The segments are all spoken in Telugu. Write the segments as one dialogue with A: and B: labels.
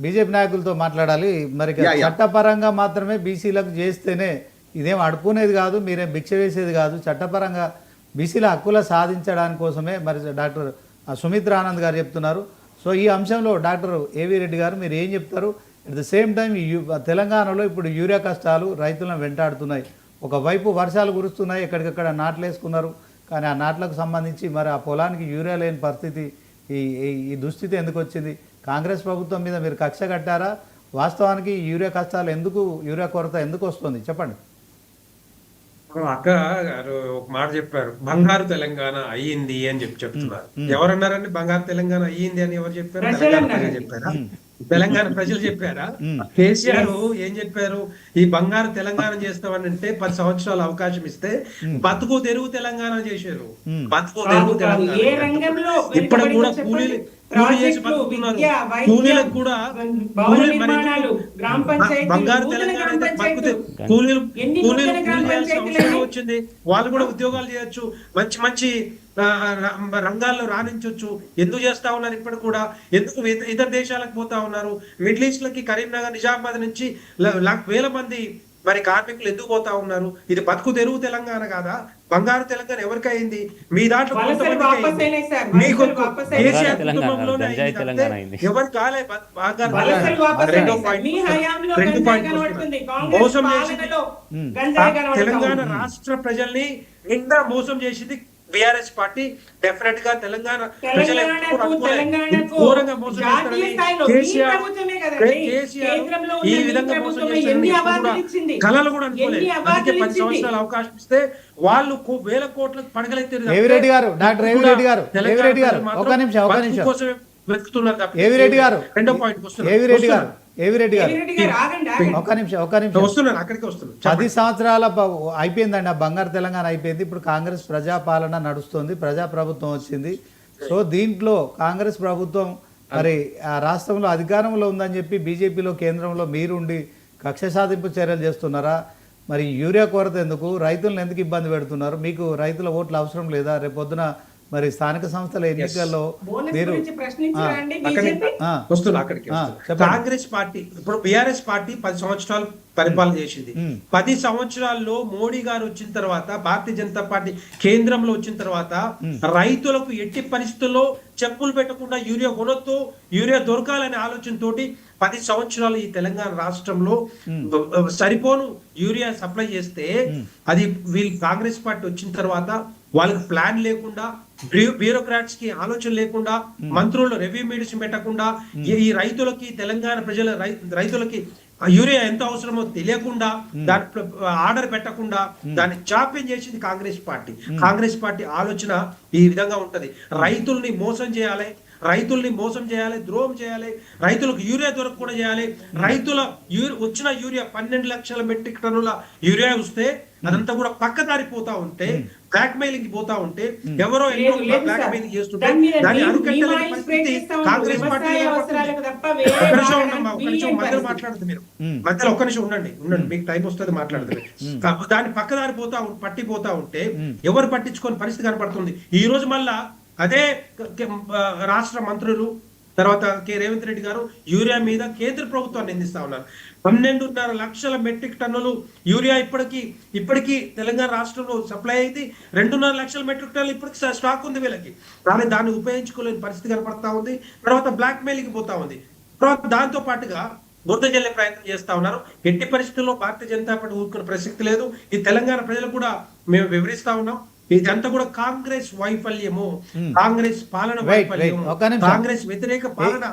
A: బీజేపీ నాయకులతో మాట్లాడాలి. మరి. చట్టపరంగా మాత్రమే బీసీలకు చేస్తేనే ఇదేం అడుపుకునేది కాదు మీరేం భిక్ష వేసేది కాదు. చట్టపరంగా బీసీల హక్కుల సాధించడానికి కోసమే మరి డాక్టర్ సుమిత్ర ఆనంద్ గారు చెప్తున్నారు. సో ఈ అంశంలో డాక్టర్ ఏవి రెడ్డి గారు మీరు ఏం చెప్తారు? అట్ ద సేమ్ టైం తెలంగాణలో ఇప్పుడు యూరియా కష్టాలు రైతులను వెంటాడుతున్నాయి. ఒకవైపు వర్షాలు కురుస్తున్నాయి ఎక్కడికక్కడ నాట్లు వేసుకున్నారు కానీ ఆ నాట్లకు సంబంధించి మరి ఆ పొలానికి యూరియా లేని పరిస్థితి ఈ- ఈ దుస్థితి ఎందుకు వచ్చింది? కాంగ్రెస్ ప్రభుత్వం మీద మీరు కక్ష కట్టారా? వాస్తవానికి యూరియా కష్టాలు ఎందుకు యూరియా కొరత ఎందుకు వస్తుంది? చెప్పండి.
B: అక్క గారు ఒక మాట చెప్పారు. బంగారు తెలంగాణ అయ్యింది అని చెప్పి చెప్తున్నారు. ఎవరన్నారండి? బంగారు తెలంగాణ అయ్యింది అని ఎవరు చెప్పారు? తెలంగాణ ప్రజలు చెప్పారా? తెలంగాణ ప్రజలు చెప్పారా? కేసీఆర్ ఏం చెప్పారు? ఈ బంగారు తెలంగాణ చేస్తామనంటే పది సంవత్సరాలు అవకాశం ఇస్తే బతుకు తెరువు తెలంగాణ చేశారు. బతుకు తెరువు.
C: ఏ
B: తెలంగాణ
C: రంగంలో
B: ఇప్పుడు కూడా. కూలీలు కూలీలకు కూడా బంగారు తెలంగాణ. కూలీలు కూలీలు అవసరం? వచ్చింది వాళ్ళు కూడా ఉద్యోగాలు చేయొచ్చు మంచి మంచి రంగాల్లో రాణించవచ్చు ఎందుకు చేస్తా ఉన్నారు ఇప్పుడు కూడా ఎందుకు ఇత- ఇతర దేశాలకు పోతా ఉన్నారు మిడిల్ ఈస్ట్ లకి కరీంనగర్ నిజామాబాద్ నుంచి వేల మంది మరి కార్మికులు ఎందుకు పోతా ఉన్నారు? ఇది బతుకు తెరువు తెలంగాణ కాదా? బంగారు తెలంగాణ ఎవరికైంది మీ దాంట్లో. ఎవరు కాలే రెండో. పాయింట్ పాయింట్ మోసం చేసింది. తెలంగాణ రాష్ట్ర ప్రజల్ని నిండా మోసం చేసింది బిఆర్ఎస్ పార్టీ డెఫినెట్గా తెలంగాణ ఘోరంగా మోసం కేసీఆర్ ఈ విధంగా మోసం చేస్తారని
C: అవార్డులు
B: కూడా
C: ఇచ్చింది?
B: కలలు కూడా అనుకోలేదు
C: ఎన్ని
B: అందుకే
C: అవార్డులు
B: పది? సంవత్సరాలు అవకాశం ఇస్తే వాళ్ళు వేల కోట్లకు పడగలెత్తారు
A: ఏవిరెడ్డి గారు, డాక్టర్ ఏవిరెడ్డి గారు,
B: తెలంగాణ
A: ఏవిరెడ్డి గారు, నిమిషం, నిమిషం.
B: వెతుకుతున్నారు
A: ఏవిరెడ్డి గారు
B: రెండో పాయింట్ వస్తున్నారు
A: ఏవిరెడ్డి గారు. ఏవిరెడ్డి గారు. ఒక్క నిమిషం ఒక్క నిమిషం.
B: వస్తున్నారు అక్కడికి వస్తున్నారు
A: పది సంవత్సరాల ప- అయిపోయిందండి ఆ బంగారు తెలంగాణ అయిపోయింది. ఇప్పుడు కాంగ్రెస్ ప్రజాపాలన నడుస్తుంది ప్రజాప్రభుత్వం వచ్చింది. సో దీంట్లో కాంగ్రెస్ ప్రభుత్వం మరి ఆ రాష్ట్రంలో అధికారంలో ఉందని చెప్పి బీజేపీలో కేంద్రంలో మీరుండి కక్ష సాధింపు చర్యలు చేస్తున్నారా? మరి యూరియా కొరత ఎందుకు? రైతులను ఎందుకు ఇబ్బంది పెడుతున్నారు? మీకు రైతుల ఓట్లు అవసరం లేదా? రేపొద్దున మరి స్థానిక సంస్థల ఎన్నికల్లో మీరు.
B: కాంగ్రెస్ పార్టీ ఇప్పుడు బిఆర్ఎస్ పార్టీ పది సంవత్సరాలు పరిపాలన చేసింది. పది సంవత్సరాల్లో మోడీ గారు వచ్చిన తర్వాత భారతీయ జనతా పార్టీ కేంద్రంలో వచ్చిన తర్వాత రైతులకు ఎట్టి పరిస్థితుల్లో చెప్పులు పెట్టకుండా యూరియా కొనొద్దు యూరియా దొరకాలనే ఆలోచనతోటి పది సంవత్సరాలు ఈ తెలంగాణ రాష్ట్రంలో సరిపోను యూరియా సప్లై చేస్తే అది వీళ్ళు కాంగ్రెస్ పార్టీ వచ్చిన తర్వాత వాళ్ళకి ప్లాన్ లేకుండా బ్యూ- బ్యూరోక్రాట్స్కి ఆలోచన లేకుండా మంత్రులు రెవెన్యూ మీటింగ్స్ పెట్టకుండా ఈ- రైతులకి తెలంగాణ ప్రజల రైతులకి యూరియా ఎంత అవసరమో తెలియకుండా దాని ఆర్డర్ పెట్టకుండా దాన్ని జాప్యం చేసింది కాంగ్రెస్ పార్టీ. కాంగ్రెస్ పార్టీ ఆలోచన ఈ విధంగా ఉంటది. రైతుల్ని మోసం చేయాలి. రైతుల్ని మోసం చేయాలి ద్రోహం చేయాలి. రైతులకు యూరియా దొరకకుండా చేయాలి. రైతుల యూ- వచ్చిన యూరియా పన్నెండు లక్షల మెట్రిక్ టన్నుల యూరియా వస్తే అదంతా కూడా పక్కదారి పోతా ఉంటే బ్లాక్ మెయిలింగ్ పోతా ఉంటే ఎవరో ఎన్నో బ్లాక్. మెయిలింగ్ చేస్తుంటే దాన్ని పరిస్థితి. కాంగ్రెస్ పార్టీ ఒక్క నిమిషం ఉండమ్మా, ఒక్క నిమిషం మధ్యలో. మాట్లాడదు మీరు. మధ్యలో ఒక్క నిమిషం ఉండండి ఉండండి మీకు టైం వస్తుంది మాట్లాడుతుంది దాని పక్కదారి పోతా పట్టిపోతా ఉంటే ఎవరు పట్టించుకొని పరిస్థితి కనపడుతుంది? ఈ రోజు మళ్ళా అదే రాష్ట్ర మంత్రులు తర్వాత కె రేవంత్ రెడ్డి గారు యూరియా మీద కేంద్ర ప్రభుత్వాన్ని నిందిస్తా ఉన్నారు. పన్నెండున్నర లక్షల మెట్రిక్ టన్నులు యూరియా ఇప్పటికీ ఇప్పటికీ తెలంగాణ రాష్ట్రంలో సప్లై అయితే రెండున్నర లక్షల మెట్రిక్ టన్నులు ఇప్పటికి స్టాక్ ఉంది వీళ్ళకి. కానీ దాన్ని ఉపయోగించుకోలేని పరిస్థితి కనపడతా ఉంది. తర్వాత బ్లాక్ మెయిల్కి పోతా ఉంది. తర్వాత దాంతో పాటుగా బురద జల్లే ప్రయత్నం చేస్తా ఉన్నారు. ఎట్టి పరిస్థితుల్లో భారతీయ జనతా పార్టీ ఊరుకునే ప్రసక్తి లేదు. ఈ తెలంగాణ ప్రజలు కూడా మేము వివరిస్తా ఉన్నాం. ఇదంతా కూడా కాంగ్రెస్ వైఫల్యము కాంగ్రెస్ పాలన
A: నిమిషం.
B: కాంగ్రెస్ వ్యతిరేక పాలన.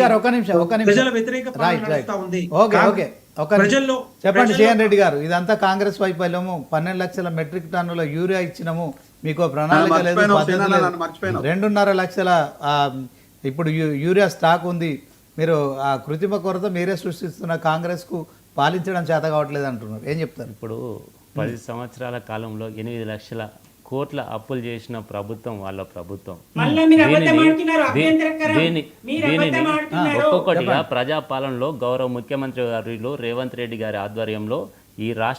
A: గారు ఒక నిమిషం ఒక నిమిషం
B: ప్రజల వ్యతిరేక పాలన ఉంది
A: ఓకే
B: కాంగ్రెస్-
A: ఓకే ఒక నిమిషం.
B: ప్రజల్లో
A: చెప్పండి జేఎన్ రెడ్డి గారు ఇదంతా కాంగ్రెస్ వైఫల్యము పన్నెండు లక్షల మెట్రిక్ టన్నుల యూరియా ఇచ్చినాము మీకు ప్రణాళిక లేదు. రెండున్నర లక్షల ఇప్పుడు యూరియా స్టాక్ ఉంది మీరు ఆ కృత్రిమ కొరత మీరే సృష్టిస్తున్న కాంగ్రెస్కు పాలించడం చేత కావట్లేదు అంటున్నారు ఏం చెప్తారు
D: ఇప్పుడు పది సంవత్సరాల కాలంలో ఎనిమిది లక్షల కోట్ల అప్పులు చేసిన ప్రభుత్వం వాళ్ళ ప్రభుత్వం. దీని-
C: మీరు
D: దీనిని. ఒక్కొక్కటిగా ప్రజాపాలనలో గౌరవ ముఖ్యమంత్రి గారిలో రేవంత్ రెడ్డి గారి ఆధ్వర్యంలో ఈ రాష్ట్ర